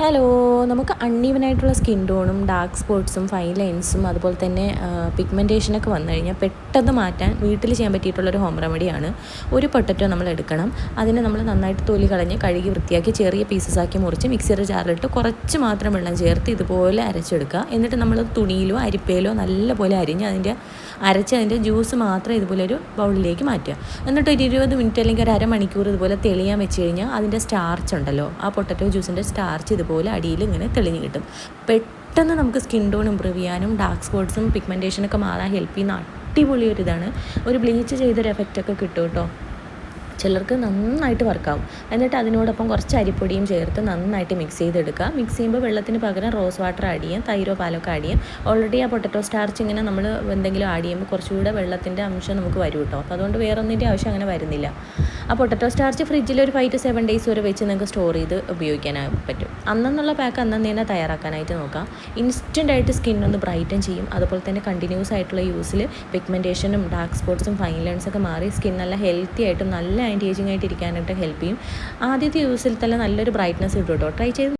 Hello നമുക്ക് uneven ആയിട്ടുള്ള skin ടോണും ഡാർക്ക് സ്പോട്ട്സും ഫൈൻ ലൈൻസും അതുപോലെ തന്നെ പിഗ്മെന്റേഷനൊക്കെ വന്നു കഴിഞ്ഞാൽ പെട്ടെന്ന് മാറ്റാൻ വീട്ടിൽ ചെയ്യാൻ പറ്റിയിട്ടുള്ളൊരു ഹോം റെമഡിയാണ് ഒരു പൊട്ടറ്റോ നമ്മൾ എടുക്കണം. അതിനെ നമ്മൾ നന്നായിട്ട് തൊലി കളഞ്ഞ് കഴുകി വൃത്തിയാക്കി ചെറിയ പീസസ് ആക്കി മുറിച്ച് മിക്സിയുടെ ജാറിലിട്ട് കുറച്ച് മാത്രം വെള്ളം ചേർത്ത് ഇതുപോലെ അരച്ചെടുക്കുക. എന്നിട്ട് നമ്മൾ തുണിയിലോ അരിപ്പയിലോ നല്ലപോലെ അരിഞ്ഞ് അതിന്റെ അരച്ച് അതിന്റെ ജ്യൂസ് മാത്രം ഇതുപോലെ ഒരു ബൗളിലേക്ക് മാറ്റുക. എന്നിട്ട് ഒരു ഇരുപത് മിനിറ്റ് അല്ലെങ്കിൽ ഒരു അരമണിക്കൂർ ഇതുപോലെ തെളിയാൻ വെച്ച് കഴിഞ്ഞാൽ അതിന്റെ സ്റ്റാർച്ച് ഉണ്ടല്ലോ ആ പൊട്ടറ്റോ ജ്യൂസിന്റെ സ്റ്റാർച്ച് അടിയിൽ ഇങ്ങനെ തെളിഞ്ഞ് കിട്ടും. പെട്ടെന്ന് നമുക്ക് സ്കിൻ ടോൺ ഇമ്പ്രൂവ് ചെയ്യാനും ഡാർക്ക് സ്പോട്ട്സും പിഗ്മെന്റേഷനൊക്കെ മാറാൻ ഹെൽപ്പ് ചെയ്യുന്ന അടിപൊളി ഒരു ഇതാണ്. ഒരു ബ്ലീച്ച് ചെയ്തൊരു എഫക്റ്റൊക്കെ കിട്ടും കേട്ടോ. ചിലർക്ക് നന്നായിട്ട് വർക്കാവും എന്നിട്ട് അതിനോടൊപ്പം കുറച്ച് അരിപ്പൊടിയും ചേർത്ത് നന്നായിട്ട് മിക്സ് ചെയ്തെടുക്കുക. മിക്സ് ചെയ്യുമ്പോൾ വെള്ളത്തിന് പകരം റോസ് വാട്ടർ ആഡ് ചെയ്യാം തൈരോ പാലൊക്കെ ആഡ് ചെയ്യാം. ഓൾറെഡി ആ പൊട്ടറ്റോ സ്റ്റാർച്ച് ഇങ്ങനെ നമ്മൾ എന്തെങ്കിലും ആഡ് ചെയ്യുമ്പോൾ കുറച്ചുകൂടെ വെള്ളത്തിന്റെ അംശം നമുക്ക് വരും കേട്ടോ. അപ്പോൾ അതുകൊണ്ട് വേറെ ഒന്നിന്റെ ആവശ്യം അങ്ങനെ വരുന്നില്ല. ആ പൊട്ടറ്റോ സ്റ്റാർച്ച് ഫ്രിഡ്ജിൽ ഒരു ഫൈവ് ടു സെവൻ ഡേയ്സ് വരെ വെച്ച് നിങ്ങൾക്ക് സ്റ്റോർ ചെയ്ത് ഉപയോഗിക്കാനായി പറ്റും. അന്നെന്നുള്ള പാക്ക് അന്നു തന്നെ തയ്യാറാക്കാനായിട്ട് നോക്കാം. ഇൻസ്റ്റന്റ് ആയിട്ട് സ്കിൻ ഒന്ന് ബ്രൈറ്റൻ ചെയ്യും. അതുപോലെ തന്നെ കണ്ടിന്യൂസ് ആയിട്ടുള്ള യൂസിൽ പിഗ്മെന്റേഷനും ഡാർക്ക് സ്പോട്ട്സും ഫൈൻ ലൈൻസ് ഒക്കെ മാറി സ്കിൻ നല്ല ഹെൽത്തി ആയിട്ടും നല്ല ആന്റി ഏജിങ് ആയിട്ട് ഇരിക്കാനായിട്ട് ഹെൽപ്പ് ചെയ്യും. ആദ്യത്തെ യൂസിൽ തന്നെ നല്ലൊരു ബ്രൈറ്റ്നസ് കിട്ടും കേട്ടോ ട്രൈ ചെയ്ത്